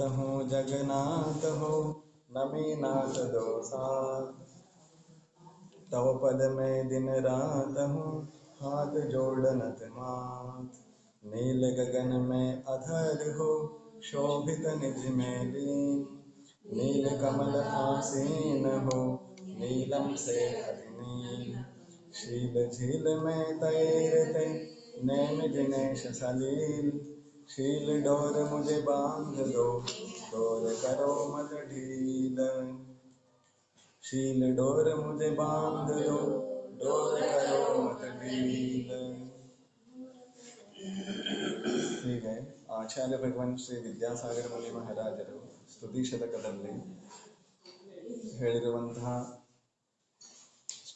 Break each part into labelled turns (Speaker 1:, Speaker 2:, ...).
Speaker 1: नाथ हो, जगन्नाथ हो, नमी नाथ दो साथ तव पद में दिन रात हूँ, हाथ जोड़नत मात नील गगन में अधर हो, शोभित निज में लीन। नील कमल आसीन हो, नीलम से अग्नि शील झील में तैरते, नैन दिनेश सलील। शील डोर मुझे बांध दो डोर करो मत ढील शील डोर मुझे बांध दो डोर करो मत ढील ಹೀಗೆ ಆಚಾರ್ಯ ಭಗವಾನ್ ಶ್ರೀ ವಿದ್ಯಾಸಾಗರ ಮುನಿ ಮಹಾರಾಜರು ಸ್ತುತಿ ಶತಕದಲ್ಲಿ ಹೇಳಿರುವಂತಹ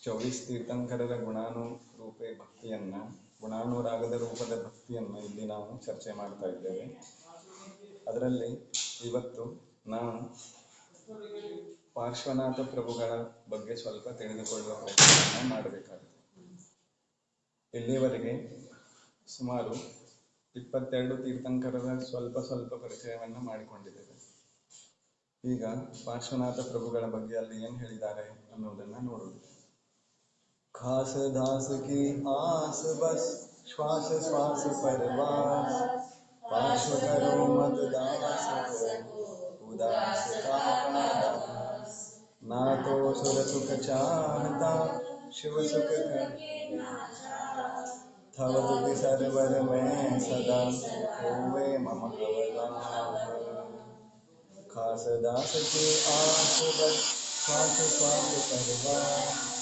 Speaker 1: ಚೌಬೀಸ್ ತೀರ್ಥಂಕರರ ಗುಣಾನುರೂಪೆ ಭಕ್ತಿಯನ್ನ ಗುಣಾನುರಾಗದ ರೂಪದ ಭಕ್ತಿಯನ್ನು ಇಲ್ಲಿ ನಾವು ಚರ್ಚೆ ಮಾಡ್ತಾ ಇದ್ದೇವೆ. ಅದರಲ್ಲಿ ಇವತ್ತು ನಾವು ಪಾರ್ಶ್ವನಾಥ ಪ್ರಭುಗಳ ಬಗ್ಗೆ ಸ್ವಲ್ಪ ತಿಳಿದುಕೊಳ್ಳುವ ಪ್ರಯತ್ನವನ್ನು ಮಾಡಬೇಕಾಗಿದೆ. ಇಲ್ಲಿಯವರೆಗೆ ಸುಮಾರು ಇಪ್ಪತ್ತೆರಡು ತೀರ್ಥಂಕರರ ಸ್ವಲ್ಪ ಸ್ವಲ್ಪ ಪರಿಚಯವನ್ನು ಮಾಡಿಕೊಂಡಿದ್ದೇವೆ. ಈಗ ಪಾರ್ಶ್ವನಾಥ ಪ್ರಭುಗಳ ಬಗ್ಗೆ ಅಲ್ಲಿ ಏನು ಹೇಳಿದ್ದಾರೆ ಅನ್ನೋದನ್ನು ನೋಡೋದು खास दास की आस बस, श्वास श्वास परवास। पार्श्व करो मत दास उदास ना तो सुर सुख चाहता, शिव सुख कर थव सरवर में सदा होवे मम खास दास की आस बस, श्वास श्वास परवास।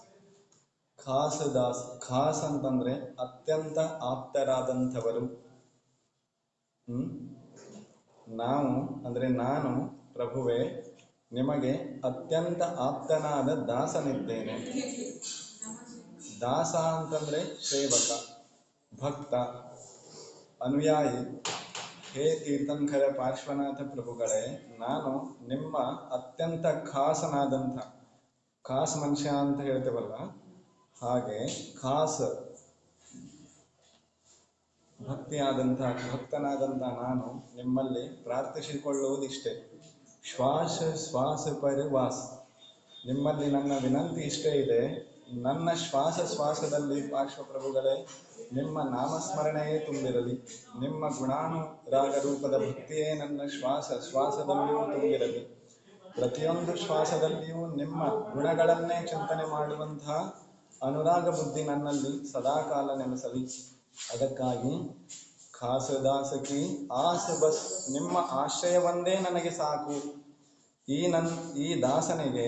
Speaker 1: ಖಾಸ್ ದಾಸ್ ಖಾಸ್ ಅಂತಂದ್ರೆ ಅತ್ಯಂತ ಆಪ್ತರಾದಂಥವರು. ಹ್ಮ್? ನಾವು, ಅಂದ್ರೆ ನಾನು, ಪ್ರಭುವೆ, ನಿಮಗೆ ಅತ್ಯಂತ ಆಪ್ತನಾದ ದಾಸನಿದ್ದೇನೆ. ದಾಸ ಅಂತಂದ್ರೆ ಸೇವಕ, ಭಕ್ತ, ಅನುಯಾಯಿ. ಹೇ ತೀರ್ಥಂಕರ ಪಾರ್ಶ್ವನಾಥ ಪ್ರಭುಗಳೇ, ನಾನು ನಿಮ್ಮ ಅತ್ಯಂತ ಖಾಸನಾದಂಥ, ಖಾಸ್ ಮನುಷ್ಯ ಅಂತ ಹೇಳ್ತೇವಲ್ಲ ಹಾಗೆ ಖಾಸ. ಭಕ್ತಿಯಾದಂತಹ ಭಕ್ತನಾದಂತಹ ನಾನು ನಿಮ್ಮಲ್ಲಿ ಪ್ರಾರ್ಥಿಸಿಕೊಳ್ಳುವುದಿಷ್ಟೇ. ಶ್ವಾಸ ಶ್ವಾಸ ಪರಿವಾಸ್. ನಿಮ್ಮಲ್ಲಿ ನನ್ನ ವಿನಂತಿ ಇಷ್ಟೇ ಇದೆ. ನನ್ನ ಶ್ವಾಸ ಶ್ವಾಸದಲ್ಲಿ ಪಾರ್ಶ್ವಪ್ರಭುಗಳೇ, ನಿಮ್ಮ ನಾಮಸ್ಮರಣೆಯೇ ತುಂಬಿರಲಿ. ನಿಮ್ಮ ಗುಣಾನುರಾಗ ರೂಪದ ಭಕ್ತಿಯೇ ನನ್ನ ಶ್ವಾಸ ಶ್ವಾಸದಲ್ಲಿಯೂ ತುಂಬಿರಲಿ. ಪ್ರತಿಯೊಂದು ಶ್ವಾಸದಲ್ಲಿಯೂ ನಿಮ್ಮ ಗುಣಗಳನ್ನೇ ಚಿಂತನೆ ಮಾಡುವಂತಹ ಅನುರಾಗ ಬುದ್ಧಿ ನನ್ನಲ್ಲಿ ಸದಾಕಾಲ ನೆನೆಸಲಿ ಅದಕ್ಕಾಗಿ ಖಾಸದಾಸಕಿ ಆಸ ಬಸ್ ನಿಮ್ಮ ಆಶ್ರಯವೊಂದೇ ನನಗೆ ಸಾಕು. ಈ ನನ್, ಈ ದಾಸನಿಗೆ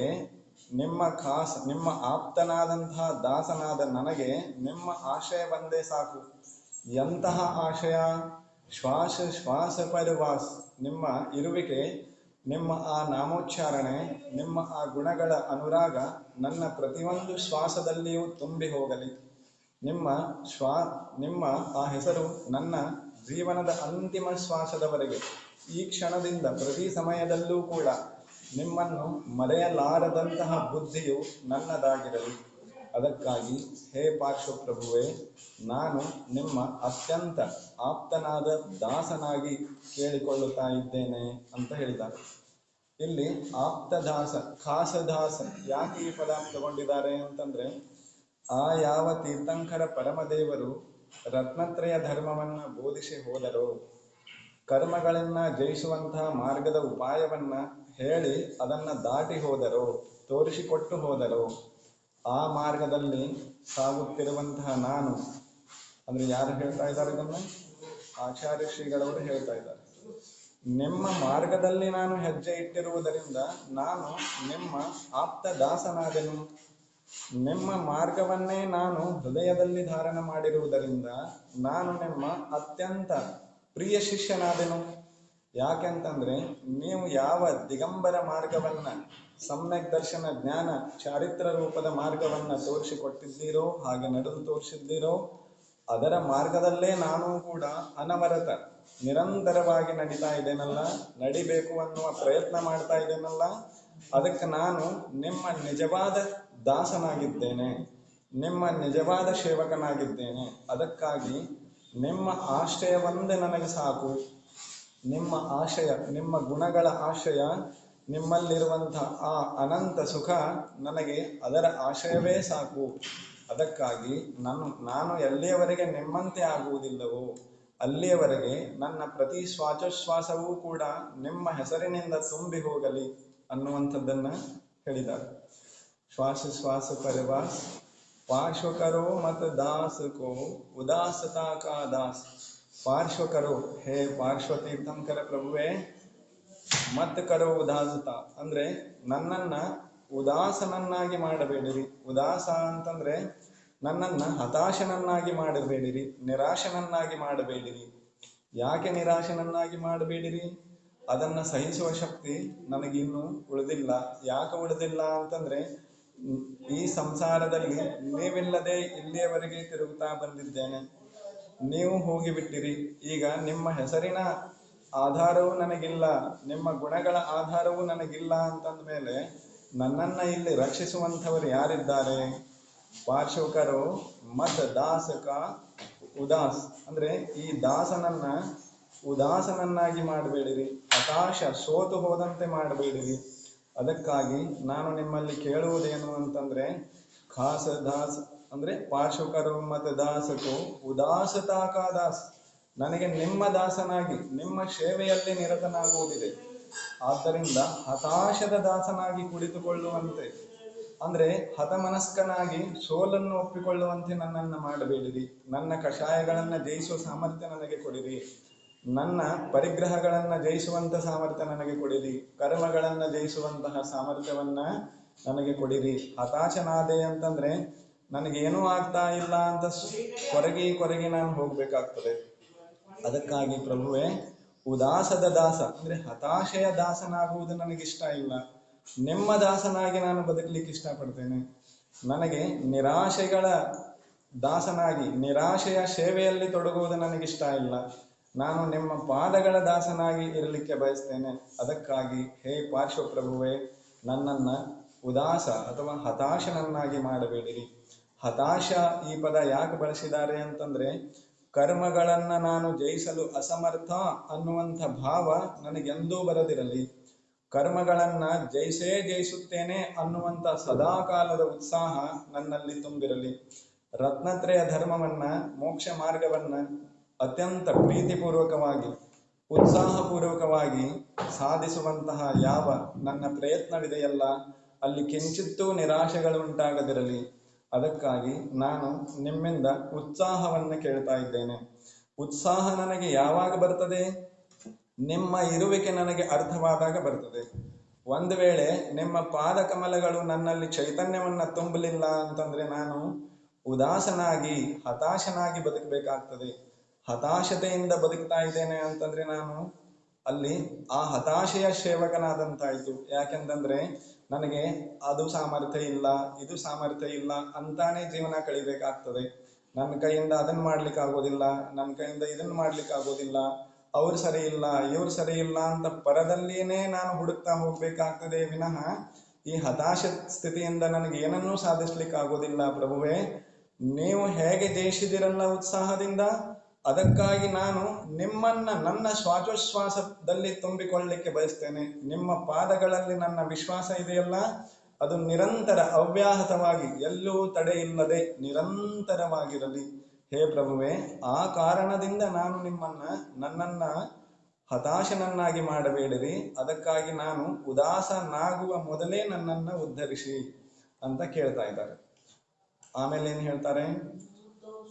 Speaker 1: ನಿಮ್ಮ ಖಾಸ ನಿಮ್ಮ ಆಪ್ತನಾದಂತಹ ದಾಸನಾದ ನನಗೆ ನಿಮ್ಮ ಆಶಯ ಬಂದೇ ಸಾಕು. ಎಂತಹ ಆಶಯ ಶ್ವಾಸ ಶ್ವಾಸ ಪರಿವಾಸ್ ನಿಮ್ಮ ಇರುವಿಕೆ ನಿಮ್ಮ ಆ ನಾಮೋಚ್ಚಾರಣೆ, ನಿಮ್ಮ ಆ ಗುಣಗಳ ಅನುರಾಗ ನನ್ನ ಪ್ರತಿಯೊಂದು ಶ್ವಾಸದಲ್ಲಿಯೂ ತುಂಬಿ ಹೋಗಲಿ. ನಿಮ್ಮ ಶ್ವಾ, ನಿಮ್ಮ ಆ ಹೆಸರು ನನ್ನ ಜೀವನದ ಅಂತಿಮ ಶ್ವಾಸದವರೆಗೆ. ಈ ಕ್ಷಣದಿಂದ ಪ್ರತಿ ಸಮಯದಲ್ಲೂ ಕೂಡ ನಿಮ್ಮನ್ನು ಮರೆಯಲಾರದಂತಹ ಬುದ್ಧಿಯು ನನ್ನದಾಗಿರಲಿ. ಅದಕ್ಕಾಗಿ, ಹೇ ಪಾರ್ಶ್ವಪ್ರಭುವೇ, ನಾನು ನಿಮ್ಮ ಅತ್ಯಂತ ಆಪ್ತನಾದ ದಾಸನಾಗಿ ಕೇಳಿಕೊಳ್ಳುತ್ತಾ ಇದ್ದೇನೆ ಅಂತ ಹೇಳಿದ್ದಾರೆ. ಇಲ್ಲಿ ಆಪ್ತದಾಸ ಖಾಸದಾಸ ಯಾಕೆ ಈ ಪದ ತಗೊಂಡಿದ್ದಾರೆ ಅಂತಂದ್ರೆ, ಆ ಯಾವ ತೀರ್ಥಂಕರ ಪರಮದೇವರು ರತ್ನತ್ರಯ ಧರ್ಮವನ್ನ ಬೋಧಿಸಿ ಹೋದರು, ಕರ್ಮಗಳನ್ನ ಜಯಿಸುವಂತಹ ಮಾರ್ಗದ ಉಪಾಯವನ್ನ ಹೇಳಿ ಅದನ್ನ ದಾಟಿ ಹೋದರು, ತೋರಿಸಿಕೊಟ್ಟು ಹೋದರೋ ಆ ಮಾರ್ಗದಲ್ಲಿ ಸಾಗುತ್ತಿರುವಂತಹ ನಾನು, ಅಂದ್ರೆ ಯಾರು ಹೇಳ್ತಾ ಇದ್ದಾರೆ ಇದನ್ನು? ಆಚಾರ್ಯ ಶ್ರೀಗಳವರು ಹೇಳ್ತಾ ಇದ್ದಾರೆ. ನಿಮ್ಮ ಮಾರ್ಗದಲ್ಲಿ ನಾನು ಹೆಜ್ಜೆ ಇಟ್ಟಿರುವುದರಿಂದ ನಾನು ನಿಮ್ಮ ಆಪ್ತ ದಾಸನಾದೆನು. ನಿಮ್ಮ ಮಾರ್ಗವನ್ನೇ ನಾನು ಹೃದಯದಲ್ಲಿ ಧಾರಣ ಮಾಡಿರುವುದರಿಂದ ನಾನು ನಿಮ್ಮ ಅತ್ಯಂತ ಪ್ರಿಯ ಶಿಷ್ಯನಾದೆನು. ಯಾಕೆಂತಂದ್ರೆ ನೀವು ಯಾವ ದಿಗಂಬರ ಮಾರ್ಗವನ್ನ ಸಮ್ಯಕ್ ದರ್ಶನ ಜ್ಞಾನ ಚಾರಿತ್ರ ರೂಪದ ಮಾರ್ಗವನ್ನ ತೋರಿಸಿಕೊಟ್ಟಿದ್ದೀರೋ, ಹಾಗೆ ನಡೆದು ತೋರಿಸಿದ್ದೀರೋ, ಅದರ ಮಾರ್ಗದಲ್ಲೇ ನಾನು ಕೂಡ ಅನವರತ, ನಿರಂತರವಾಗಿ ನಡೀತಾ ಇದ್ದೇನಲ್ಲ, ನಡಿಬೇಕು ಅನ್ನುವ ಪ್ರಯತ್ನ ಮಾಡ್ತಾ ಇದ್ದೇನಲ್ಲ, ಅದಕ್ಕೆ ನಾನು ನಿಮ್ಮ ನಿಜವಾದ ದಾಸನಾಗಿದ್ದೇನೆ, ನಿಮ್ಮ ನಿಜವಾದ ಸೇವಕನಾಗಿದ್ದೇನೆ, ಅದಕ್ಕಾಗಿ ನಿಮ್ಮ ಆಶ್ರಯವೊಂದೇ ನನಗೆ ಸಾಕು, ನಿಮ್ಮ ಆಶಯ, ನಿಮ್ಮ ಗುಣಗಳ ಆಶಯ ನಿಮ್ಮಲ್ಲಿರುವಂಥ ಆ ಅನಂತ ಸುಖ ನನಗೆ ಅದರ ಆಶಯವೇ ಸಾಕು. ಅದಕ್ಕಾಗಿ ನಾನು ನಾನು ಎಲ್ಲಿಯವರೆಗೆ ನಿಮ್ಮಂತೆ ಆಗುವುದಿಲ್ಲವೋ, ಅಲ್ಲಿಯವರೆಗೆ ನನ್ನ ಪ್ರತಿ ಶ್ವಾಸೋಶ್ವಾಸವೂ ಕೂಡ ನಿಮ್ಮ ಹೆಸರಿನಿಂದ ತುಂಬಿ ಹೋಗಲಿ ಅನ್ನುವಂಥದ್ದನ್ನ ಹೇಳಿದ್ದಾರೆ. ಶ್ವಾಸಶ್ವಾಸ ಪರಿವಾಸ್ ಪಾರ್ಶ್ವಕರು ಮತ ದಾಸಕೋ ಉದಾಸತಾ ಕಾ ದಾಸ್ ಪಾರ್ಶ್ವಕರು, ಹೇ ಪಾರ್ಶ್ವತೀರ್ಥಂಕರ ಪ್ರಭುವೇ ಮತ್ ಕರು ಉದಾಸತ. ಅಂದ್ರೆ ನನ್ನನ್ನ ಉದಾಸನನ್ನಾಗಿ ಮಾಡಬೇಡಿರಿ. ಉದಾಸ ಅಂತಂದ್ರೆ ನನ್ನನ್ನ ಹತಾಶನನ್ನಾಗಿ ಮಾಡಬೇಡಿರಿ. ನಿರಾಶನನ್ನಾಗಿ ಮಾಡಬೇಡಿರಿ. ಯಾಕೆ ನಿರಾಶನನ್ನಾಗಿ ಮಾಡಬೇಡಿರಿ? ಅದನ್ನ ಸಹಿಸುವ ಶಕ್ತಿ ನನಗಿನ್ನೂ ಉಳಿದಿಲ್ಲ. ಯಾಕೆ ಉಳಿದಿಲ್ಲ ಅಂತಂದ್ರೆ, ಈ ಸಂಸಾರದಲ್ಲಿ ನೀವಿಲ್ಲದೆ ಇಲ್ಲಿಯವರೆಗೆ ತಿರುಗುತ್ತಾ ಬಂದಿದ್ದೇನೆ. ನೀವು ಹೋಗಿಬಿಟ್ಟಿರಿ. ಈಗ ನಿಮ್ಮ ಹೆಸರಿನ ಆಧಾರವೂ ನನಗಿಲ್ಲ, ನಿಮ್ಮ ಗುಣಗಳ ಆಧಾರವೂ ನನಗಿಲ್ಲ ಅಂತಂದ ಮೇಲೆ ನನ್ನನ್ನ ಇಲ್ಲಿ ರಕ್ಷಿಸುವಂಥವರು ಯಾರಿದ್ದಾರೆ? ಪಾರ್ಶ್ವಕರು, ಮತ್ ದಾಸಕ, ಉದಾಸ್. ಅಂದ್ರೆ ಈ ದಾಸನನ್ನ ಉದಾಸನನ್ನಾಗಿ ಮಾಡಬೇಡಿರಿ, ಹತಾಶ ಸೋತು ಹೋದಂತೆ ಮಾಡಬೇಡಿರಿ. ಅದಕ್ಕಾಗಿ ನಾನು ನಿಮ್ಮಲ್ಲಿ ಕೇಳುವುದೇನು ಅಂತಂದ್ರೆ ಖಾಸ ದಾಸ್. ಅಂದ್ರೆ ಪಾರ್ಶ್ವಕರು ಮತ್ತು ದಾಸಕು ಉದಾಸತಾಕ ದಾಸ್. ನನಗೆ ನಿಮ್ಮ ದಾಸನಾಗಿ, ನಿಮ್ಮ ಸೇವೆಯಲ್ಲಿ ನಿರತನಾಗುವುದಿದೆ. ಆದ್ದರಿಂದ ಹತಾಶದ ದಾಸನಾಗಿ ಕುಳಿತುಕೊಳ್ಳುವಂತೆ, ಅಂದ್ರೆ ಹತಮನಸ್ಕನಾಗಿ ಸೋಲನ್ನು ಒಪ್ಪಿಕೊಳ್ಳುವಂತೆ ನನ್ನನ್ನು ಮಾಡಬೇಡಿರಿ. ನನ್ನ ಕಷಾಯಗಳನ್ನು ಜಯಿಸುವ ಸಾಮರ್ಥ್ಯ ನನಗೆ ಕೊಡಿರಿ. ನನ್ನ ಪರಿಗ್ರಹಗಳನ್ನು ಜಯಿಸುವಂತ ಸಾಮರ್ಥ್ಯ ನನಗೆ ಕೊಡಿರಿ. ಕರ್ಮಗಳನ್ನು ಜಯಿಸುವಂತಹ ಸಾಮರ್ಥ್ಯವನ್ನ ನನಗೆ ಕೊಡಿರಿ. ಹತಾಶನಾದೆ ಅಂತಂದ್ರೆ ನನಗೇನೂ ಆಗ್ತಾ ಇಲ್ಲ ಅಂತ ಕೊರಗಿ ಕೊರಗಿ ನಾನು ಹೋಗ್ಬೇಕಾಗ್ತದೆ. ಅದಕ್ಕಾಗಿ ಪ್ರಭುವೇ, ಉದಾಸದ ದಾಸ, ಅಂದ್ರೆ ಹತಾಶೆಯ ದಾಸನಾಗುವುದು ನನಗಿಷ್ಟ ಇಲ್ಲ. ನಿಮ್ಮ ದಾಸನಾಗಿ ನಾನು ಬದುಕಲಿಕ್ಕೆ ಇಷ್ಟಪಡ್ತೇನೆ. ನನಗೆ ನಿರಾಶೆಗಳ ದಾಸನಾಗಿ, ನಿರಾಶೆಯ ಸೇವೆಯಲ್ಲಿ ತೊಡಗುವುದು ನನಗಿಷ್ಟ ಇಲ್ಲ. ನಾನು ನಿಮ್ಮ ಪಾದಗಳ ದಾಸನಾಗಿ ಇರಲಿಕ್ಕೆ ಬಯಸ್ತೇನೆ. ಅದಕ್ಕಾಗಿ ಹೇ ಪಾರ್ಶ್ವ ಪ್ರಭುವೇ ನನ್ನನ್ನ ಉದಾಸ ಅಥವಾ ಹತಾಶನನ್ನಾಗಿ ಮಾಡಬೇಡಿರಿ. ಹತಾಶ ಈ ಪದ ಯಾಕೆ ಬಳಸಿದ್ದಾರೆ ಅಂತಂದ್ರೆ ಕರ್ಮಗಳನ್ನ ನಾನು ಜಯಿಸಲು ಅಸಮರ್ಥ ಅನ್ನುವಂಥ ಭಾವ ನನಗೆಂದೂ ಬರದಿರಲಿ. ಕರ್ಮಗಳನ್ನ ಜಯಿಸೇ ಜಯಿಸುತ್ತೇನೆ ಅನ್ನುವಂಥ ಸದಾಕಾಲದ ಉತ್ಸಾಹ ನನ್ನಲ್ಲಿ ತುಂಬಿರಲಿ. ರತ್ನತ್ರಯ ಧರ್ಮವನ್ನ, ಮೋಕ್ಷ ಮಾರ್ಗವನ್ನ ಅತ್ಯಂತ ಪ್ರೀತಿಪೂರ್ವಕವಾಗಿ, ಉತ್ಸಾಹಪೂರ್ವಕವಾಗಿ ಸಾಧಿಸುವಂತಹ ಯಾವ ನನ್ನ ಪ್ರಯತ್ನವಿದೆಯಲ್ಲ, ಅಲ್ಲಿ ಕಿಂಚಿತ್ತೂ ನಿರಾಶೆಗಳು ಉಂಟಾಗದಿರಲಿ ಅದಕ್ಕಾಗಿ ನಾನು ನಿಮ್ಮಿಂದ ಉತ್ಸಾಹವನ್ನು ಕೇಳ್ತಾ ಇದ್ದೇನೆ. ಉತ್ಸಾಹ ನನಗೆ ಯಾವಾಗ ಬರ್ತದೆ? ನಿಮ್ಮ ಇರುವಿಕೆ ನನಗೆ ಅರ್ಥವಾದಾಗ ಬರ್ತದೆ. ಒಂದು ವೇಳೆ ನಿಮ್ಮ ಪಾದಕಮಲಗಳು ನನ್ನಲ್ಲಿ ಚೈತನ್ಯವನ್ನು ತುಂಬಲಿಲ್ಲ ಅಂತಂದ್ರೆ ನಾನು ಉದಾಸನಾಗಿ, ಹತಾಶನಾಗಿ ಬದುಕಬೇಕಾಗ್ತದೆ. ಹತಾಶತೆಯಿಂದ ಬದುಕ್ತಾ ಇದ್ದೇನೆ ಅಂತಂದ್ರೆ ನಾನು ಅಲ್ಲಿ ಆ ಹತಾಶೆಯ ಸೇವಕನಾದಂತಾಯ್ತು. ಯಾಕೆಂತಂದ್ರೆ ನನಗೆ ಅದು ಸಾಮರ್ಥ್ಯ ಇಲ್ಲ, ಇದು ಸಾಮರ್ಥ್ಯ ಇಲ್ಲ ಅಂತಾನೆ ಜೀವನ ಕಳಿಬೇಕಾಗ್ತದೆ. ನನ್ನ ಕೈಯಿಂದ ಅದನ್ನ ಮಾಡ್ಲಿಕ್ಕೆ ಆಗೋದಿಲ್ಲ, ನನ್ನ ಕೈಯಿಂದ ಇದನ್ನ ಮಾಡ್ಲಿಕ್ಕೆ ಆಗೋದಿಲ್ಲ, ಅವ್ರು ಸರಿ ಇಲ್ಲ, ಇವ್ರು ಸರಿ ಇಲ್ಲ ಅಂತ ಪರದಲ್ಲಿಯೇ ನಾನು ಹುಡುಕ್ತಾ ಹೋಗ್ಬೇಕಾಗ್ತದೆ ವಿನಃ ಈ ಹತಾಶ ಸ್ಥಿತಿಯಿಂದ ನನಗೆ ಏನನ್ನೂ ಸಾಧಿಸ್ಲಿಕ್ಕೆ ಆಗೋದಿಲ್ಲ. ಪ್ರಭುವೇ, ನೀವು ಹೇಗೆ ಜಯಿಸಿದಿರಲ್ಲ ಉತ್ಸಾಹದಿಂದ? ಅದಕ್ಕಾಗಿ ನಾನು ನಿಮ್ಮನ್ನ ನನ್ನ ಶ್ವಾಸೋಶ್ವಾಸದಲ್ಲಿ ತುಂಬಿಕೊಳ್ಳಲಿಕ್ಕೆ ಬಯಸ್ತೇನೆ. ನಿಮ್ಮ ಪಾದಗಳಲ್ಲಿ ನನ್ನ ವಿಶ್ವಾಸ ಇದೆಯಲ್ಲ, ಅದು ನಿರಂತರ ಅವ್ಯಾಹತವಾಗಿ ಎಲ್ಲೂ ತಡೆಯಿಲ್ಲದೆ ನಿರಂತರವಾಗಿರಲಿ. ಹೇ ಪ್ರಭುವೆ, ಆ ಕಾರಣದಿಂದ ನಾನು ನಿಮ್ಮನ್ನ, ನನ್ನನ್ನ ಹತಾಶನನ್ನಾಗಿ ಮಾಡಬೇಡಿರಿ. ಅದಕ್ಕಾಗಿ ನಾನು ಉದಾಸನಾಗುವ ಮೊದಲೇ ನನ್ನನ್ನ ಉದ್ಧರಿಸಿ ಅಂತ ಕೇಳ್ತಾ ಇದ್ದಾರೆ. ಆಮೇಲೆ ಏನ್ ಹೇಳ್ತಾರೆ?